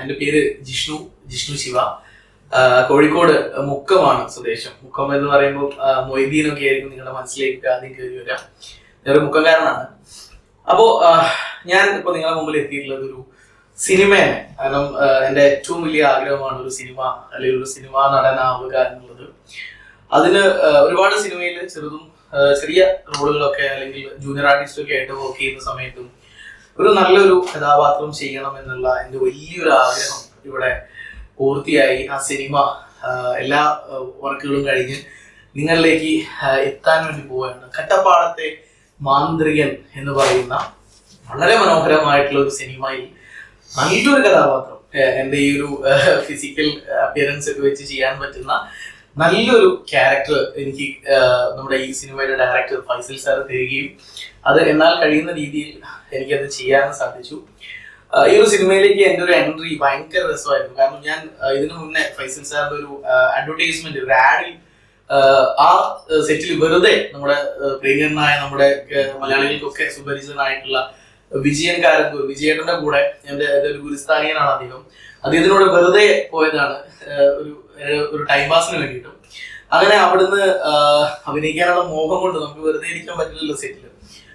എന്റെ പേര് ജിഷ്ണു ജിഷ്ണു ശിവ. കോഴിക്കോട് മുക്കമാണ് സ്വദേശം. മുക്കം എന്ന് പറയുമ്പോൾ മൊയ്തീനൊക്കെ ആയിരിക്കും നിങ്ങളുടെ മനസ്സിലേക്ക് ആദ്യം കയറി വരാം. ഞാനൊരു മുക്കംകാരനാണ്. അപ്പോ ഞാൻ ഇപ്പൊ നിങ്ങളുടെ മുമ്പിൽ എത്തിയിട്ടുള്ളത് ഒരു സിനിമയാണ്. കാരണം എന്റെ ഏറ്റവും വലിയ ആഗ്രഹമാണ് ഒരു സിനിമ അല്ലെങ്കിൽ ഒരു സിനിമ നടനാവുക എന്നുള്ളത്. അതിന് ഒരുപാട് സിനിമയിൽ ചെറുതും ചെറിയ റോളുകളൊക്കെ അല്ലെങ്കിൽ ജൂനിയർ ആർട്ടിസ്റ്റൊക്കെ ആയിട്ട് വർക്ക് ചെയ്യുന്ന സമയത്തും ഒരു നല്ലൊരു കഥാപാത്രം ചെയ്യണം എന്നുള്ള എന്റെ വലിയൊരു ആഗ്രഹം ഇവിടെ പൂർത്തിയായി ആ സിനിമ എല്ലാ വർക്കുകളും കഴിഞ്ഞ് നിങ്ങളിലേക്ക് എത്താൻ വേണ്ടി പോവുകയാണ്. കട്ടപ്പാടത്തെ മാന്ത്രികൻ എന്ന് പറയുന്ന വളരെ മനോഹരമായിട്ടുള്ള ഒരു സിനിമയിൽ നല്ലൊരു കഥാപാത്രം എന്റെ ഈ ഒരു ഫിസിക്കൽ അപ്പിയറൻസ് ഒക്കെ വെച്ച് ചെയ്യാൻ പറ്റുന്ന നല്ലൊരു ക്യാരക്ടർ എനിക്ക് നമ്മുടെ ഈ സിനിമയുടെ ഡയറക്ടർ ഫൈസൽ സാർ തരികയും അത് എന്നാൽ കഴിയുന്ന രീതിയിൽ എനിക്കത് ചെയ്യാൻ സാധിച്ചു. ഈ ഒരു സിനിമയിലേക്ക് എന്റെ ഒരു എൻട്രി ഭയങ്കര രസമായിരുന്നു. കാരണം ഞാൻ ഇതിനു മുന്നേ ഫൈസൽ സാറിന്റെ ഒരു അഡ്വർടൈസ്മെന്റ് ഒരു ആഡിൽ ആ സെറ്റിൽ വെറുതെ നമ്മുടെ പ്രിയങ്കരനായ നമ്മുടെ മലയാളികൾക്കൊക്കെ സുപരിചിതനായിട്ടുള്ള വിജയൻ കാരന്തൂർ വിജയേട്ടന്റെ കൂടെ എന്റെ ഒരു ഗുരുസ്ഥാനീയനാണ് അദ്ദേഹം. അദ്ദേഹത്തിനോട് വെറുതെ പോയതാണ് ഒരു ഒരു ടൈം പാസിന് വേണ്ടിയിട്ടും. അങ്ങനെ അവിടുന്ന് അഭിനയിക്കാനുള്ള മോഹം കൊണ്ട് നമുക്ക് വെറുതെ ഇരിക്കാൻ പറ്റില്ലല്ലോ സെറ്റിൽ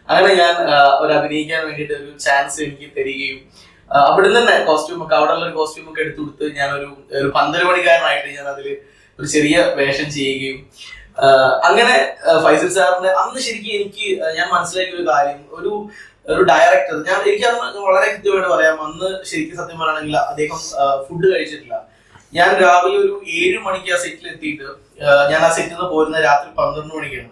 അങ്ങനെ ഞാൻ ഒരു അഭിനയിക്കാൻ വേണ്ടിയിട്ട് ഒരു ചാൻസ് എനിക്ക് തരികയും അവിടെ അവിടുന്ന് തന്നെ കോസ്റ്റ്യൂം ഒക്കെ അവിടെ ഉള്ള ഒരു കോസ്റ്റ്യൂം ഒക്കെ എടുത്തു കൊടുത്ത് ഞാൻ ഒരു പന്തര മണിക്കാരനായിട്ട് ഞാൻ അതിൽ ഒരു ചെറിയ വേഷം ചെയ്യുകയും അങ്ങനെ ഫൈസൽ സാറിന്റെ അന്ന് ശരിക്കും എനിക്ക് ഞാൻ മനസ്സിലാക്കിയ ഒരു കാര്യം ഒരു ഒരു ഡയറക്ടർ ഞാൻ എനിക്ക് അന്ന് വളരെ കൃത്യമായിട്ട് പറയാം. അന്ന് ശരിക്കും സത്യം പറയുകയാണെങ്കിൽ അദ്ദേഹം ഫുഡ് കഴിച്ചിട്ടില്ല. ഞാൻ രാവിലെ ഒരു ഏഴ് മണിക്ക് ആ സെറ്റിൽ എത്തിയിട്ട് ഞാൻ ആ സെറ്റിൽ നിന്ന് പോരുന്ന രാത്രി പന്ത്രണ്ട് മണിക്കാണ്.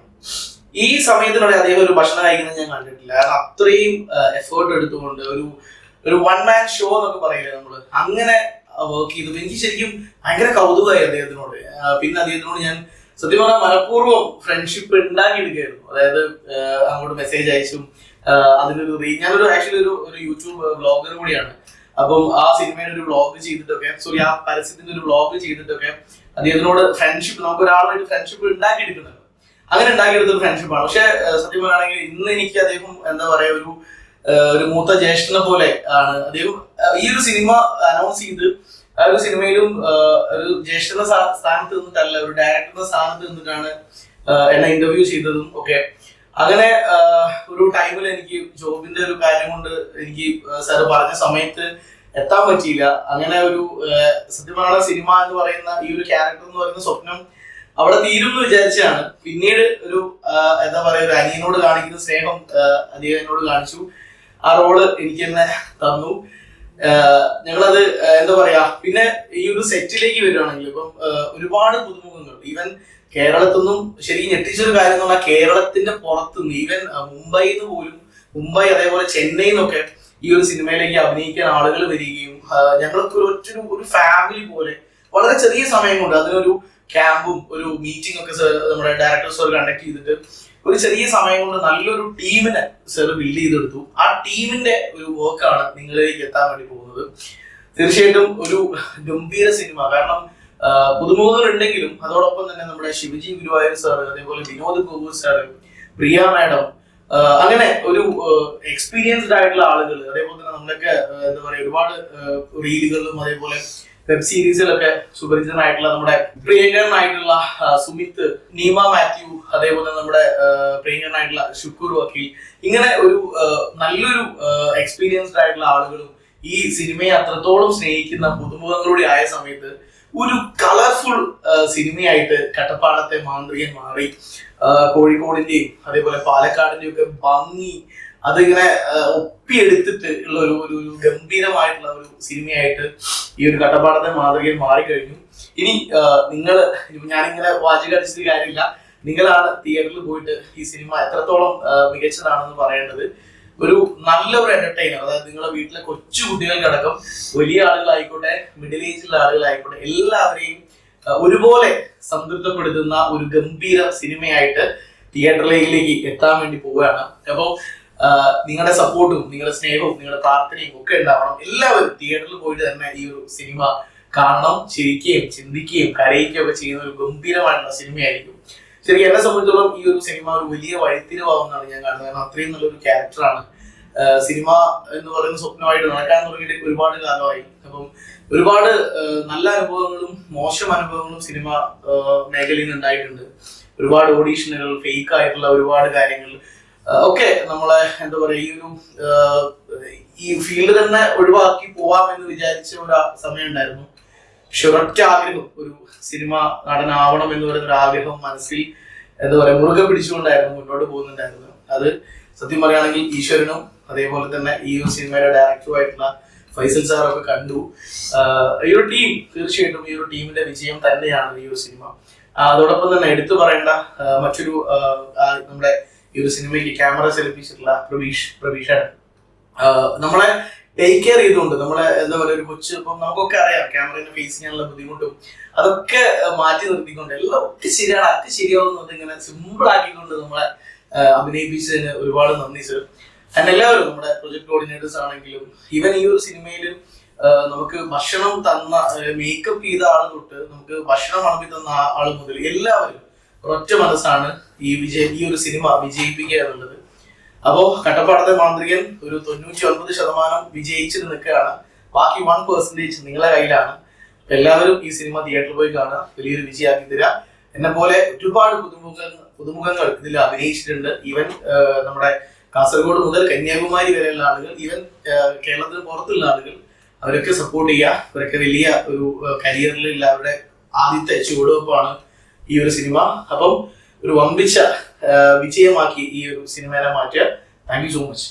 ഈ സമയത്തിനുള്ളിൽ അദ്ദേഹം ഒരു ഭക്ഷണം കഴിക്കുന്നത് ഞാൻ കണ്ടിട്ടില്ല. കാരണം അത്രയും എഫേർട്ട് എടുത്തുകൊണ്ട് ഒരു ഒരു വൺ മാൻ ഷോ എന്നൊക്കെ പറയില്ലേ നമ്മൾ? അങ്ങനെ വർക്ക് ചെയ്തു. എനിക്ക് ശരിക്കും ഭയങ്കര കൗതുകമായി അദ്ദേഹത്തിനോട്. പിന്നെ അദ്ദേഹത്തിനോട് ഞാൻ സത്യം പറഞ്ഞാൽ മനഃപൂർവം ഫ്രണ്ട്ഷിപ്പ് ഉണ്ടാക്കിയെടുക്കുകയായിരുന്നു. അതായത് അങ്ങോട്ട് മെസ്സേജ് അയച്ചും അതിനൊരു റീ- ഞാനൊരു ആക്ച്വലി ഒരു ഒരു യൂട്യൂബ് ബ്ലോഗർ കൂടിയാണ്. അപ്പം ആ സിനിമയുടെ ഒരു വ്ളോഗ് ചെയ്തിട്ടൊക്കെ സോറി ആ പരസ്യത്തിന്റെ ഒരു വ്ളോഗ് ചെയ്തിട്ടൊക്കെ അദ്ദേഹത്തിനോട് ഫ്രണ്ട്ഷിപ്പ് നമുക്ക് ഒരാളുമായിട്ട് ഫ്രണ്ട്ഷിപ്പ് ഉണ്ടാക്കിയെടുക്കുന്നുണ്ട്. അങ്ങനെ ഉണ്ടാക്കിയെടുത്ത ഒരു ഫ്രണ്ട്ഷിപ്പാണ് പക്ഷെ സത്യം പറയുകയാണെങ്കിൽ ഇന്ന് എനിക്ക് അദ്ദേഹം എന്താ പറയാ ഒരു ഒരു മൂത്ത ജ്യേഷ്ഠനെ പോലെ ആണ്. അദ്ദേഹം ഈ ഒരു സിനിമ അനൗൺസ് ചെയ്ത് ആ ഒരു സിനിമയിലും ഒരു ജ്യേഷ്ഠന്റെ സ്ഥാ- സ്ഥാനത്ത് നിന്നിട്ടല്ല ഒരു ഡയറക്ടറുടെ സ്ഥാനത്ത് നിന്നിട്ടാണ് എന്നെ ഇന്റർവ്യൂ ചെയ്തതും ഒക്കെ. അങ്ങനെ ഒരു ടൈമിൽ എനിക്ക് ജോബിന്റെ ഒരു കാര്യം കൊണ്ട് എനിക്ക് സാർ പറഞ്ഞ സമയത്ത് എത്താൻ പറ്റിയില്ല. അങ്ങനെ ഒരു സത്യം പറഞ്ഞ സിനിമ എന്ന് പറയുന്ന ഈ ഒരു ക്യാരക്ടർ എന്ന് പറയുന്ന സ്വപ്നം അവിടെ തീരും എന്ന് വിചാരിച്ചാണ് പിന്നീട് ഒരു എന്താ പറയുക ഒരു അനിയനോട് കാണിക്കുന്ന സ്നേഹം അനിയനോട് കാണിച്ചു. ആ റോൾ എനിക്ക് തന്നെ. തന്നു ഞങ്ങളത് എന്താ പറയാ പിന്നെ ഈ ഒരു സെറ്റിലേക്ക് വരുവാണെങ്കിൽ ഇപ്പം ഒരുപാട് പുതുമുഖങ്ങൾ. ഈവൻ കേരളത്തിൽ നിന്നും ശരിക്കും ഞെട്ടിച്ചൊരു കാര്യം എന്ന് പറഞ്ഞാൽ കേരളത്തിന്റെ പുറത്ത് പുറത്തുനിന്ന് ഈവൻ മുംബൈ നിന്ന് പോലും മുംബൈ അതേപോലെ ചെന്നൈയിൽ നിന്നൊക്കെ ഈ ഒരു സിനിമയിലേക്ക് അഭിനയിക്കാൻ ആളുകൾ വരികയും ഞങ്ങൾക്ക് ഒരു ഒറ്റ ഒരു ഫാമിലി പോലെ വളരെ ചെറിയ സമയം കൊണ്ട് അതിനൊരു ക്യാമ്പും ഒരു മീറ്റിംഗ് ഒക്കെ നമ്മുടെ ഡയറക്ടേഴ്സ് സാർ കണ്ടക്ട് ചെയ്തിട്ട് ഒരു ചെറിയ സമയം കൊണ്ട് നല്ലൊരു ടീമിനെ സാർ ബിൽഡ് ചെയ്തെടുത്തു. ആ ടീമിന്റെ ഒരു വർക്കാണ് നിങ്ങളിലേക്ക് എത്താൻ വേണ്ടി പോകുന്നത്. തീർച്ചയായിട്ടും ഒരു ഗംഭീര സിനിമ. കാരണം പുതുമുഖങ്ങൾ ഉണ്ടെങ്കിലും അതോടൊപ്പം തന്നെ നമ്മുടെ ശിവജി ഗുരുവായൂർ സാർ അതേപോലെ വിനോദ് ഗോകുൽ സാർ പ്രിയ മാഡം അങ്ങനെ ഒരു എക്സ്പീരിയൻസ്ഡ് ആയിട്ടുള്ള ആളുകൾ അതേപോലെ തന്നെ നമ്മളൊക്കെ എന്താ പറയുക ഒരുപാട് റീലുകളിലും അതേപോലെ വെബ് സീരീസിലൊക്കെ സുപരിചിതനായിട്ടുള്ള നമ്മുടെ പ്രിയങ്കരനായിട്ടുള്ള സുമിത്ത് നീമ മാത്യു അതേപോലെ നമ്മുടെ പ്രിയങ്കരനായിട്ടുള്ള ഷുക്കൂർ വക്കീൽ ഇങ്ങനെ ഒരു നല്ലൊരു എക്സ്പീരിയൻസ്ഡ് ആയിട്ടുള്ള ആളുകളും ഈ സിനിമയെ അത്രത്തോളം സ്നേഹിക്കുന്ന പുതുമുഖങ്ങളുടെ ആയ സമയത്ത് ഒരു കളർഫുൾ സിനിമയായിട്ട് കട്ടപ്പാടത്തെ മാന്ത്രികൻ മാറി. കോഴിക്കോടിന്റെയും അതേപോലെ പാലക്കാടിന്റെയും ഒക്കെ ഭംഗി അതിങ്ങനെ ഒപ്പിയെടുത്തിട്ട് ഉള്ള ഒരു ഒരു ഗംഭീരമായിട്ടുള്ള ഒരു സിനിമയായിട്ട് ഈ ഒരു കട്ടപ്പാടത്തെ മാതൃകയിൽ മാറിക്കഴിഞ്ഞു. ഇനി നിങ്ങൾ ഞാനിങ്ങനെ വാചക അടിച്ചിട്ട് കാര്യമില്ല. നിങ്ങളാണ് തിയേറ്ററിൽ പോയിട്ട് ഈ സിനിമ എത്രത്തോളം മികച്ചതാണെന്ന് പറയേണ്ടത്. ഒരു നല്ല ഒരു എന്റർടൈനർ അതായത് നിങ്ങളുടെ വീട്ടിലെ കൊച്ചു കുട്ടികൾക്കടക്കം വലിയ ആളുകളായിക്കോട്ടെ മിഡിൽ ഏജിലുള്ള ആളുകളായിക്കോട്ടെ എല്ലാവരെയും ഒരുപോലെ സംതൃപ്തപ്പെടുത്തുന്ന ഒരു ഗംഭീര സിനിമയായിട്ട് തിയേറ്ററിലേക്ക് എത്താൻ വേണ്ടി പോവുകയാണ്. അപ്പോൾ നിങ്ങളുടെ സപ്പോർട്ടും നിങ്ങളുടെ സ്നേഹവും നിങ്ങളുടെ പ്രാർത്ഥനയും ഒക്കെ ഉണ്ടാവണം. എല്ലാവരും തിയേറ്ററിൽ പോയിട്ട് തന്നെ ഈ ഒരു സിനിമ കാണണം ചിരിക്കുകയും ചിന്തിക്കുകയും കരയിക്കുകയും ഒക്കെ ചെയ്യുന്ന ഒരു ഗംഭീരമായിട്ടുള്ള സിനിമയായിരിക്കും. ശരിക്കും എന്നെ സംബന്ധിച്ചോളം ഈ ഒരു സിനിമ ഒരു വലിയ വഴിത്തിരിവാകുന്നതാണ് ഞാൻ കാണുന്നത്. കാരണം അത്രയും നല്ലൊരു ക്യാരക്ടറാണ് സിനിമ എന്ന് പറയുന്ന സ്വപ്നമായിട്ട് നടക്കാൻ തുടങ്ങിയിട്ട് ഒരുപാട് കാലമായി. അപ്പം ഒരുപാട് നല്ല അനുഭവങ്ങളും മോശം അനുഭവങ്ങളും സിനിമ മേഖലയിൽ ഉണ്ടായിട്ടുണ്ട്. ഒരുപാട് ഓഡീഷനുകൾ ഫേക്ക് ആയിട്ടുള്ള ഒരുപാട് കാര്യങ്ങൾ ഒക്കെ നമ്മളെ എന്താ പറയുക ഈ ഒരു ഈ ഫീൽഡ് തന്നെ ഒഴിവാക്കി പോവാം എന്ന് വിചാരിച്ച ഒരു സമയം ഉണ്ടായിരുന്നു. ഒരൊറ്റ ആഗ്രഹം ഒരു സിനിമ നടനാവണം എന്ന് പറയുന്ന ഒരു ആഗ്രഹം മനസ്സിൽ എന്താ പറയാ മുറുകെ പിടിച്ചുകൊണ്ടായിരുന്നു മുന്നോട്ട് പോകുന്നുണ്ടായിരുന്നു അത് സത്യം പറയുകയാണെങ്കിൽ ഈശ്വരനും അതേപോലെ തന്നെ ഈ ഒരു സിനിമയുടെ ഡയറക്ടറുമായിട്ടുള്ള ഫൈസൽ സാറൊക്കെ കണ്ടു. ഈ ഒരു ടീം തീർച്ചയായിട്ടും ഈ ഒരു ടീമിന്റെ വിജയം തന്നെയാണ് ഈ ഒരു സിനിമ. അതോടൊപ്പം തന്നെ എടുത്തു പറയേണ്ട മറ്റൊരു നമ്മുടെ ഈ ഒരു സിനിമയ്ക്ക് ക്യാമറ ചലിപ്പിച്ചിട്ടുള്ള പ്രവീഷ് പ്രവീഷാണ്. നമ്മളെ ടേക്ക് കെയർ ചെയ്തുകൊണ്ട് നമ്മളെ എന്താ പറയുക ഒരു കൊച്ചു ഇപ്പം നമുക്കൊക്കെ അറിയാം ക്യാമറയിൽ ഫേസ് ചെയ്യാനുള്ള ബുദ്ധിമുട്ടും അതൊക്കെ മാറ്റി നിർത്തിക്കൊണ്ട് എല്ലാം ഒക്കെ ശരിയാണ് ഒക്കെ ശരിയാവുന്നത് ഇങ്ങനെ സിമ്പിൾ ആക്കിക്കൊണ്ട് നമ്മളെ അഭിനയിപ്പിച്ചതിന് ഒരുപാട് നന്ദി സർ ആൻഡ് എല്ലാവരും നമ്മുടെ പ്രൊജക്ട് കോർഡിനേറ്റേഴ്സ് ആണെങ്കിലും ഈവൻ ഈ ഒരു സിനിമയിൽ നമുക്ക് ഭക്ഷണം തന്ന മേക്കപ്പ് ചെയ്ത ആൾ തൊട്ട് നമുക്ക് ഭക്ഷണം അണമ്പി തന്ന ആൾ മുതൽ എല്ലാവരും ഒരൊറ്റ മനസ്സാണ് ഈ വിജയ ഈ ഒരു സിനിമ വിജയിപ്പിക്കുക എന്നുള്ളത് അപ്പോ കട്ടപ്പാടത്തെ മാന്ത്രികൻ ഒരു തൊണ്ണൂറ്റി ഒൻപത് ശതമാനം വിജയിച്ചിട്ട് നിൽക്കുകയാണ്. ബാക്കി വൺ പെർസെന്റേജ് നിങ്ങളെ കയ്യിലാണ്. എല്ലാവരും ഈ സിനിമ തിയേറ്ററിൽ പോയി കാണുക. വലിയൊരു വിജയമാക്കി തരിക. എന്നെ പോലെ ഒരുപാട് പുതുമുഖങ്ങൾ പുതുമുഖങ്ങൾ ഇതിൽ അഭിനയിച്ചിട്ടുണ്ട്. ഈവൻ നമ്മുടെ കാസർഗോഡ് മുതൽ കന്യാകുമാരി വരെയുള്ള ആളുകൾ ഈവൻ കേരളത്തിന് പുറത്തുള്ള ആളുകൾ അവരൊക്കെ സപ്പോർട്ട് ചെയ്യുക. അവരൊക്കെ വലിയ ഒരു കരിയറിൽ അവരുടെ ആദ്യത്തെ ചുവടുവെപ്പാണ് ഈ ഒരു സിനിമ. അപ്പം ഒരു വമ്പിച്ച വിജയമാക്കി ഈ ഒരു സിനിമയെ മാറ്റിയ താങ്ക് യു സോ മച്ച്